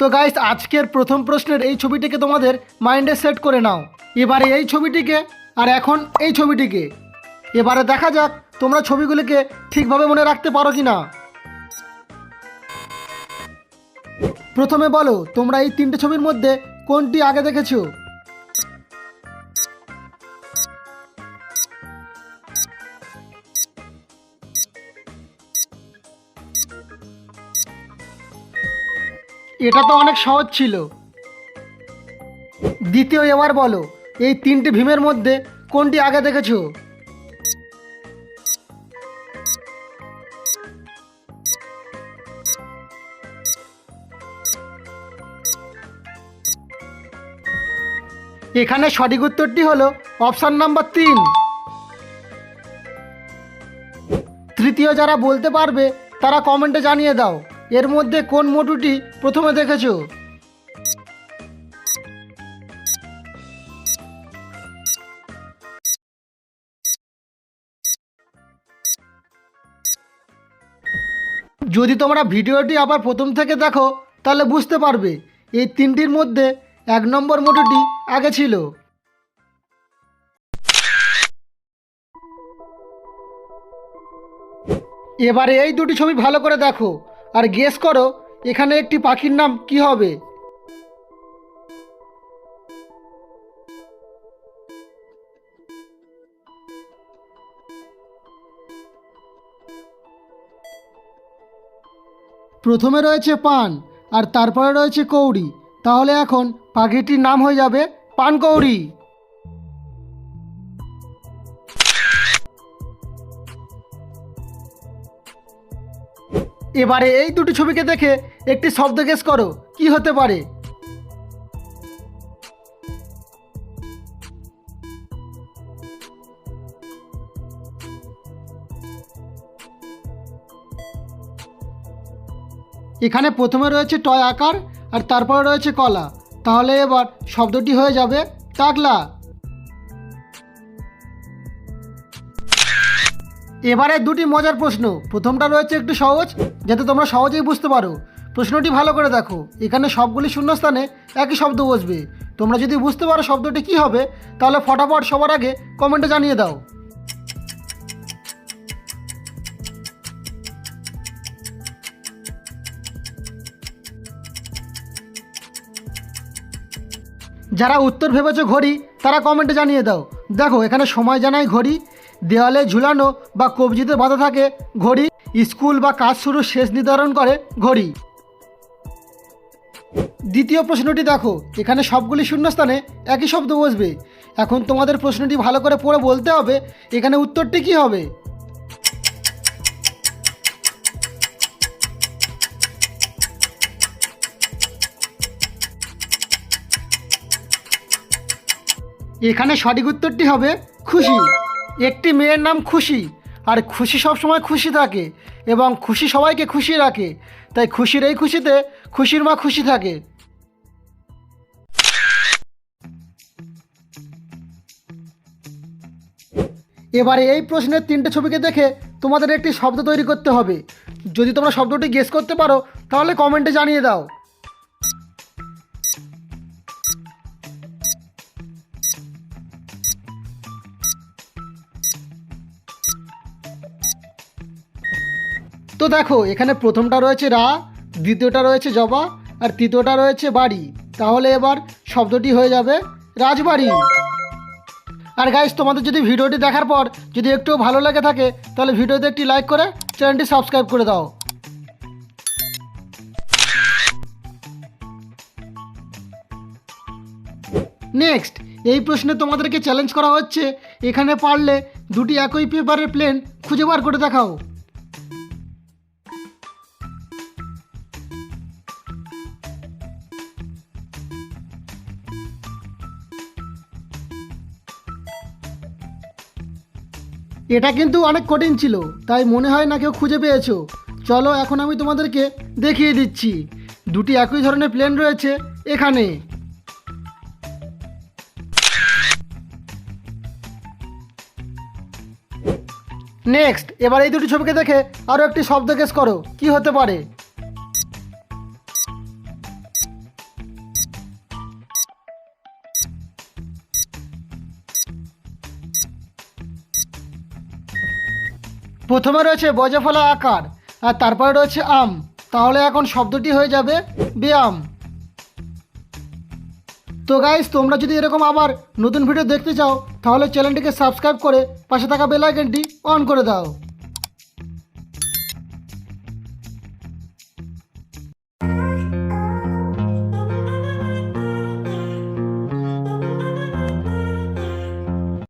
তো গাইস আজকের প্রথম প্রশ্নের এই ছবিটিকে তোমাদের মাইন্ডে সেট করে নাও। এবারে এই ছবিটিকে আর এখন এই ছবিটিকে। এবারে দেখা যাক তোমরা ছবিগুলিকে ঠিকভাবে মনে রাখতে পারো কি না প্রথমে বলো, তোমরা এই তিনটে ছবির মধ্যে কোনটি আগে দেখেছ? এটা তো অনেক সহজ ছিল। দ্বিতীয় এবার বলো, এই তিনটি ভীমের মধ্যে কোনটি আগে দেখেছ? এখানে সঠিক উত্তরটি হলো অপশান নাম্বার তিন। তৃতীয় যারা বলতে পারবে, তারা কমেন্টে জানিয়ে দাও। এর মধ্যে কোন মোটুটি প্রথমে দেখেছ? যদি তোমরা ভিডিওটি আবার প্রথম থেকে দেখো, তাহলে বুঝতে পারবে এই তিনটির মধ্যে এক নম্বর মোটুটি আগে ছিল। এবারে এই দুটি ছবি ভালো করে দেখো। আর গেস করো, এখানে একটি পাখির নাম কি হবে? প্রথমে রয়েছে পান, আর তারপরে রয়েছে কৌড়ি। তাহলে এখন পাখিটির নাম হয়ে যাবে পানকৌড়ি। এবারে এই দুটি ছবিকে দেখে একটি শব্দ গেস করো, কি হতে পারে? এখানে প্রথমে রয়েছে টয় আকার আর তারপরে রয়েছে কলা। তাহলে এবার শব্দটি হয়ে যাবে টাকলা। এবারে দুটি মজার প্রশ্ন। প্রথমটা রয়েছে একটু সহজ, যাতে তোমরা সহজেই বুঝতে পারো। প্রশ্নটি ভালো করে দেখো। এখানে সবগুলি শূন্যস্থানে একই শব্দ বসবে। তোমরা যদি বুঝতে পারো শব্দটি কি হবে, তাহলে ফটাফট সবার আগে কমেন্টে জানিয়ে দাও। যারা উত্তর ভেবেছো ঘড়ি, তারা কমেন্টে জানিয়ে দাও। দেখো, এখানে সময় জানাই ঘড়ি দেওয়ালে ঝুলানো বা কবজিতে বাঁধা থাকে ঘড়ি, স্কুল বা কাজ শুরুর শেষ নির্ধারণ করে ঘড়ি। দ্বিতীয় প্রশ্নটি দেখো, এখানে সবগুলি শূন্যস্থানে একই শব্দ বসবে। এখন তোমাদের প্রশ্নটি ভালো করে পড়ে বলতে হবে, এখানে উত্তরটি কি হবে? এখানে সঠিক উত্তরটি হবে, খুশি। একটি মেয়ের নাম খুশি, আর খুশি সবসময় খুশি থাকে এবং খুশি সবাইকে খুশি রাখে। তাই খুশির এই খুশিতে খুশির মা খুশি থাকে। এবারে এই প্রশ্নের তিনটে ছবিকে দেখে তোমাদের একটি শব্দ তৈরি করতে হবে। যদি তোমরা শব্দটি গেস করতে পারো, তাহলে কমেন্টে জানিয়ে দাও। তো দেখো, এখানে প্রথমটা রয়েছে রা, দ্বিতীয়টা রয়েছে জবা, আর তৃতীয়টা রয়েছে বাড়ি। তাহলে এবার শব্দটি হয়ে যাবে রাজবাড়ি। আর গাইস তোমাদের যদি ভিডিওটি দেখার পর যদি একটু ভালো লেগে থাকে, তাহলে ভিডিওতে একটি লাইক করে চ্যানেলটি সাবস্ক্রাইব করে দাও। নেক্সট এই প্রশ্নে তোমাদেরকে চ্যালেঞ্জ করা হচ্ছে, এখানে পারলে দুটি একই পেপারের প্লেন খুঁজে বার করে দেখাও। এটা কিন্তু অনেক কঠিন ছিল, তাই মনে হয় না কেউ খুঁজে পেয়েছ। চলো এখন আমি তোমাদেরকে দেখিয়ে দিচ্ছি। দুটি একই ধরনের প্লেন রয়েছে এখানে। নেক্সট, এবার এই দুটি ছবিকে দেখে আরও একটি শব্দ গেস করো, কি হতে পারে? প্রথমে রয়েছে বজফলা আকার, আর তারপরে রয়েছে আম। তাহলে এখন শব্দটি হয়ে যাবে ব্যায়াম তো গাইজ তোমরা যদি এরকম আবার নতুন ভিডিও দেখতে চাও, তাহলে চ্যানেলটিকে সাবস্ক্রাইব করে পাশে থাকা বেল আইকনটি অন করে দাও।